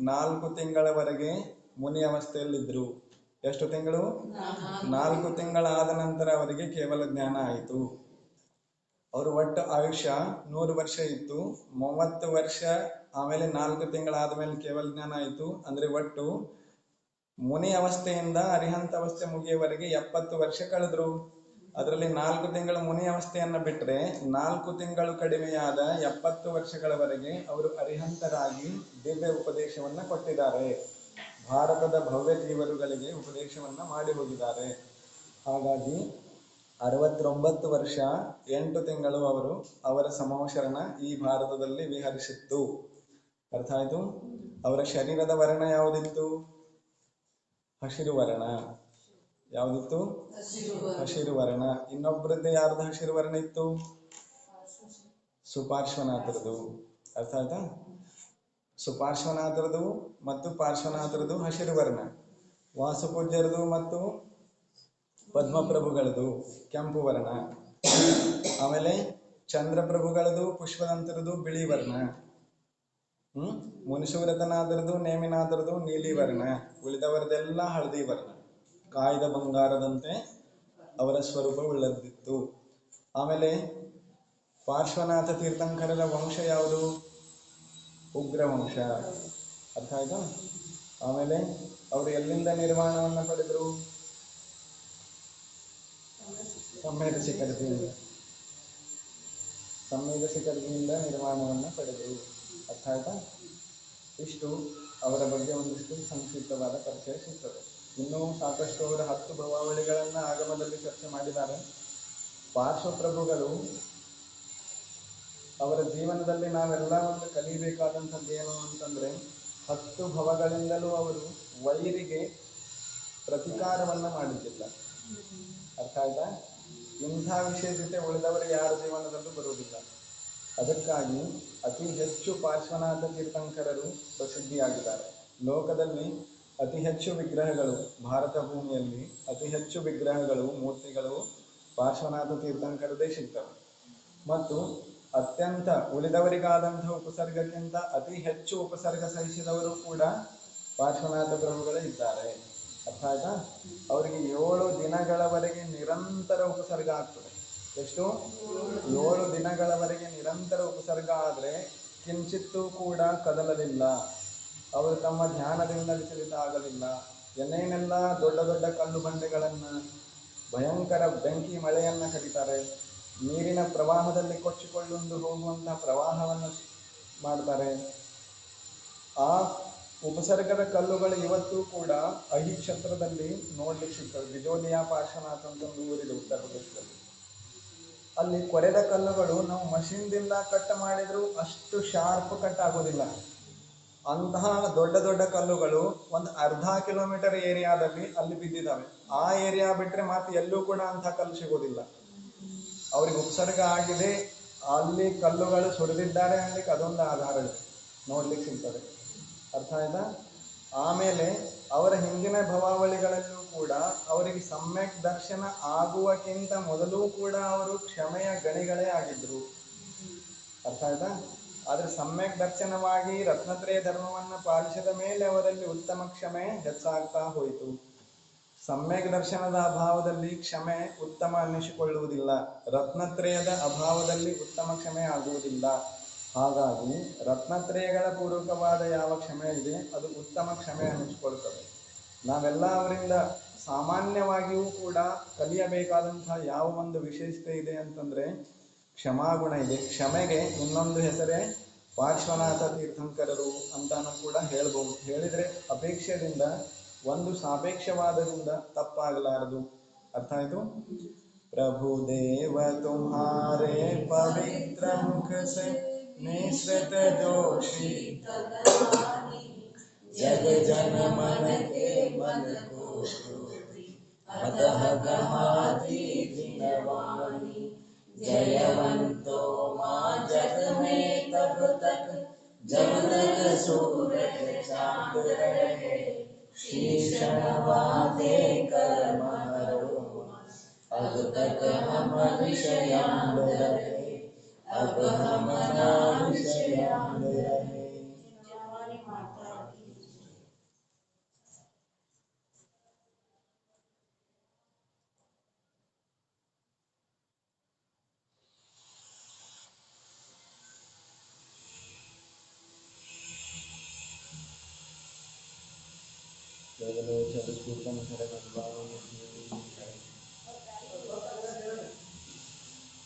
Speaker 1: ನಾಲ್ಕು ತಿಂಗಳವರೆಗೆ ಮುನಿ ಅವಸ್ಥೆಯಲ್ಲಿದ್ರು. ಎಷ್ಟು ತಿಂಗಳು? ನಾಲ್ಕು. ತಿಂಗಳಾದ ನಂತರ ಅವರಿಗೆ ಕೇವಲ ಜ್ಞಾನ ಆಯಿತು. ಅವರು ಒಟ್ಟು ಆಯುಷ್ಯ ನೂರು ವರ್ಷ ಇತ್ತು. ಮೂವತ್ತು ವರ್ಷ ಆಮೇಲೆ ನಾಲ್ಕು ತಿಂಗಳಾದ ಮೇಲೆ ಕೇವಲ ಜ್ಞಾನ ಆಯಿತು. ಅಂದ್ರೆ ಒಟ್ಟು ಮುನಿ ಅವಸ್ಥೆಯಿಂದ ಅರಿಹಂತ ಅವಸ್ಥೆ ಮುಗಿಯುವವರೆಗೆ ಎಪ್ಪತ್ತು ವರ್ಷ ಕಳೆದ್ರು. ಅದರಲ್ಲಿ ನಾಲ್ಕು ತಿಂಗಳು ಮುನಿ ಅವಸ್ಥೆಯನ್ನ ಬಿಟ್ಟರೆ ನಾಲ್ಕು ತಿಂಗಳು ಕಡಿಮೆಯಾದ ಎಪ್ಪತ್ತು ವರ್ಷಗಳವರೆಗೆ ಅವರು ಅರಿಹಂತರಾಗಿ ದಿವ್ಯ ಉಪದೇಶವನ್ನ ಕೊಟ್ಟಿದ್ದಾರೆ. ಭಾರತದ ಭವ್ಯ ಜೀವರುಗಳಿಗೆ ಉಪದೇಶವನ್ನ ಮಾಡಿ ಹೋಗಿದ್ದಾರೆ. ಹಾಗಾಗಿ ಅರವತ್ತೊಂಬತ್ತು ವರ್ಷ, ಎಂಟು ತಿಂಗಳು ಅವರು ಅವರ ಸಮವಶರಣ ಈ ಭಾರತದಲ್ಲಿ ವಿಹರಿಸಿತ್ತು. ಅರ್ಥ ಆಯ್ತು? ಅವರ ಶರೀರದ ವರ್ಣ ಯಾವುದಿತ್ತು? ಹಸಿರು ವರ್ಣ. ಯಾವುದಿತ್ತು? ಹಸಿರು ವರ್ಣ. ಇನ್ನೊಬ್ಬರದ್ದು ಯಾರ್ದು ಹಸಿರು ವರ್ಣ ಇತ್ತು? ಸುಪಾರ್ಶ್ವನಾಥರದು ಅರ್ಥ ಆಯ್ತಾ? ಸುಪಾರ್ಶ್ವನಾಥರದು ಮತ್ತು ಪಾರ್ಶ್ವನಾಥರದು ಹಸಿರು ವರ್ಣ ವಾಸುಪೂಜ್ಯರದು ಮತ್ತು ಪದ್ಮಪ್ರಭುಗಳದು ಕೆಂಪು ವರ್ಣ ಆಮೇಲೆ ಚಂದ್ರಪ್ರಭುಗಳದು ಪುಷ್ಪದಂತರದು ಬಿಳಿ ವರ್ಣ ಹ್ಮ್? ಮುನಿಸುವ್ರತನಾದರದು, ನೇಮಿನಾದರದು ನೀಲಿ ವರ್ಣ ಉಳಿದವರದೆಲ್ಲ ಹಳದಿ ವರ್ಣ ಕಾಯ್ದ ಬಂಗಾರದಂತೆ ಅವರ ಸ್ವರೂಪ ಉಳ್ಳದಿತ್ತು. ಆಮೇಲೆ ಪಾರ್ಶ್ವನಾಥ ತೀರ್ಥಂಕರರ ವಂಶ ಯಾವುದು? ಉಗ್ರ ವಂಶ ಅರ್ಥ ಆಯ್ತಾ ಆಮೇಲೆ ಅವರು ಎಲ್ಲಿಂದ ನಿರ್ಮಾಣವನ್ನು ಪಡೆದರು? ಸಂವೇದ ಶಿಖರದಿಂದ. ಸಂವೇದ ಶಿಖರದಿಂದ ನಿರ್ಮಾಣವನ್ನು ಪಡೆದರು. ಅರ್ಥ ಆಯ್ತಾ ಇಷ್ಟು ಅವರ ಬಗ್ಗೆ ಒಂದಿಷ್ಟು ಸಂಕ್ಷಿಪ್ತವಾದ ಪರಿಚಯ ಸಿಗ್ತದೆ. ಇನ್ನೂ ಸಾಕಷ್ಟು ಅವರ ಹತ್ತು ಭವಾವಳಿಗಳನ್ನ ಆಗಮದಲ್ಲಿ ಚರ್ಚೆ ಮಾಡಿದ್ದಾರೆ. ಪಾರ್ಶ್ವಪ್ರಭುಗಳು ಅವರ ಜೀವನದಲ್ಲಿ ನಾವೆಲ್ಲ ಒಂದು ಕಲಿಬೇಕಾದಂಥದ್ದು ಏನು ಅಂತಂದ್ರೆ ಹತ್ತು ಭವಗಳಿಂದಲೂ ಅವರು ವೈರಿಗೆ ಪ್ರತಿಕಾರವನ್ನು ಮಾಡಿದ್ದಿಲ್ಲ. ಅರ್ಥ ಆಯ್ತಾ? ಇಂಥ ವಿಶೇಷತೆ ಉಳಿದವರು ಯಾರ ಜೀವನದಲ್ಲೂ ಬರುವುದಿಲ್ಲ. ಅದಕ್ಕಾಗಿ ಅತಿ ಹೆಚ್ಚು ಪಾರ್ಶ್ವನಾಥ ತೀರ್ಥಂಕರರು ಪ್ರಸಿದ್ಧಿಯಾಗಿದ್ದಾರೆ. ಲೋಕದಲ್ಲಿ ಅತಿ ಹೆಚ್ಚು ವಿಗ್ರಹಗಳು ಭಾರತ ಭೂಮಿಯಲ್ಲಿ ಅತಿ ಹೆಚ್ಚು ವಿಗ್ರಹಗಳು, ಮೂರ್ತಿಗಳು ಪಾರ್ಶ್ವನಾಥ ತೀರ್ಥಂಕರದೇ ಸಿಗ್ತವೆ. ಮತ್ತು ಅತ್ಯಂತ ಉಳಿದವರಿಗಾದಂತಹ ಉಪಸರ್ಗಕ್ಕಿಂತ ಅತಿ ಹೆಚ್ಚು ಉಪಸರ್ಗ ಸಹಿಸಿದವರು ಕೂಡ ಪಾರ್ಶ್ವನಾಥ ಪ್ರಭುಗಳೇ ಇದ್ದಾರೆ. ಅರ್ಥ ಆಯ್ತಾ ಅವರಿಗೆ ಏಳು ದಿನಗಳವರೆಗೆ ನಿರಂತರ ಉಪಸರ್ಗ ಆಗ್ತದೆ. ಎಷ್ಟು? ಏಳು ದಿನಗಳವರೆಗೆ ನಿರಂತರ ಉಪಸರ್ಗ ಆದರೆ ಕಿಂಚಿತ್ತೂ ಕೂಡ ಕದಲಲಿಲ್ಲ. ಅವರು ತಮ್ಮ ಧ್ಯಾನದಿಂದ ವಿಚಲಿತ ಆಗಲಿಲ್ಲ. ಏನೇನೆಲ್ಲ ದೊಡ್ಡ ದೊಡ್ಡ ಕಲ್ಲು ಬಂಡೆಗಳನ್ನು ಭಯಂಕರ ಬೆಂಕಿ ಮಳೆಯನ್ನು ಕರೀತಾರೆ. ನೀರಿನ ಪ್ರವಾಹದಲ್ಲಿ ಕೊಚ್ಚಿಕೊಳ್ಳೊಂದು ಹೋಗುವಂತಹ ಪ್ರವಾಹವನ್ನು ಮಾಡ್ತಾರೆ. ಆ ಉಪಸರ್ಗದ ಕಲ್ಲುಗಳು ಇವತ್ತು ಕೂಡ ಅಹಿ ಕ್ಷೇತ್ರದಲ್ಲಿ ನೋಡ್ಲಿಕ್ಕೆ ಸಿಗ್ತದೆ ಬಿಜೋಲಿಯಾ ಪಾರ್ಶ್ವನಾಥ್ ಅಂತ ಒಂದು ಊರಿದೆ ಉತ್ತರ ಪ್ರದೇಶದಲ್ಲಿ. ಅಲ್ಲಿ ಕೊರೆದ ಕಲ್ಲುಗಳು ನಾವು ಮಷಿನ್ದಿಂದ ಕಟ್ ಮಾಡಿದ್ರು ಅಷ್ಟು ಶಾರ್ಪ್ ಕಟ್ ಆಗೋದಿಲ್ಲ. ಅಂತಹ ದೊಡ್ಡ ದೊಡ್ಡ ಕಲ್ಲುಗಳು ಒಂದು ಅರ್ಧ ಕಿಲೋಮೀಟರ್ ಏರಿಯಾದಲ್ಲಿ ಅಲ್ಲಿ ಬಿದ್ದಿದ್ದಾವೆ. ಆ ಏರಿಯಾ ಬಿಟ್ರೆ ಮತ್ತೆ ಎಲ್ಲೂ ಕೂಡ ಅಂತಹ ಕಲ್ಲು ಸಿಗೋದಿಲ್ಲ. ಅವ್ರಿಗೆ ಉಪಸರ್ಗ ಆಗಿದೆ. ಅಲ್ಲಿ ಕಲ್ಲುಗಳು ಸುರಿದಿದ್ದಾರೆ ಅನ್ನಲಿಕ್ಕೆ ಅದೊಂದು ಆಧಾರ ಇದೆ. ನೋಡ್ಲಿಕ್ಕೆ ಸಿಗ್ತದೆ. ಅರ್ಥ ಆಯ್ತಾ? ಆಮೇಲೆ ಅವರ ಹಿಂದಿನ ಭವಾವಳಿಗಳಲ್ಲೂ ಕೂಡ ಅವರಿಗೆ ಸಮ್ಯಕ್ ದರ್ಶನ ಆಗುವಕ್ಕಿಂತ ಮೊದಲು ಕೂಡ ಅವರು ಕ್ಷಮೆಯ ಗಣಿಗಳೇ ಆಗಿದ್ರು. ಅರ್ಥ ಆಯ್ತಾ? ಆದರೆ ಸಮ್ಯಕ್ ದರ್ಶನವಾಗಿ ರತ್ನತ್ರಯ ಧರ್ಮವನ್ನು ಪಾಲಿಸಿದ ಮೇಲೆ ಅವರಲ್ಲಿ ಉತ್ತಮ ಕ್ಷಮೆ ಹೆಚ್ಚಾಗ್ತಾ ಹೋಯಿತು. ಸಮ್ಯಕ್ ದರ್ಶನದ ಅಭಾವದಲ್ಲಿ ಕ್ಷಮೆ ಉತ್ತಮ ಅನ್ನಿಸಿಕೊಳ್ಳುವುದಿಲ್ಲ ರತ್ನತ್ರಯದ ಅಭಾವದಲ್ಲಿ ಉತ್ತಮ ಕ್ಷಮೆ ಆಗುವುದಿಲ್ಲ. ಹಾಗಾಗಿ ರತ್ನತ್ರಯಗಳ ಪೂರ್ವಕವಾದ ಯಾವ ಕ್ಷಮೆ ಇದೆ, ಅದು ಉತ್ತಮ ಕ್ಷಮೆ ಅನ್ನಿಸಿಕೊಳ್ಳುತ್ತದೆ ನಾವೆಲ್ಲ ಅವರಿಂದ ಸಾಮಾನ್ಯವಾಗಿಯೂ ಕೂಡ ಕಲಿಯಬೇಕಾದಂತಹ ಯಾವ ಒಂದು ವಿಶೇಷತೆ ಇದೆ ಅಂತಂದ್ರೆ, ಕ್ಷಮಾಗುಣ ಇದೆ. ಕ್ಷಮೆಗೆ ಇನ್ನೊಂದು ಹೆಸರೇ ಪಾರ್ಶ್ವನಾಥ ತೀರ್ಥಂಕರರು ಅಂತಾನು ಕೂಡ ಹೇಳ್ಬಹುದು ಹೇಳಿದ್ರೆ ಅಪೇಕ್ಷದಿಂದ ಒಂದು ಸಾಪೇಕ್ಷವಾದದಿಂದ ತಪ್ಪಾಗಲಾರದು ಅರ್ಥ ಆಯ್ತು ಪ್ರಭು ದೇವ तुम्हारे पवित्र मुख से निसृत जोशी जग जन मन के मन को अतः गहाती दिनवाणी जयवंतो माँ जग में तब तक जब तक सूरज चांद रहे शीर्षणवाते कर्मकरो अब तक हम विषयान अब हम ना विषयान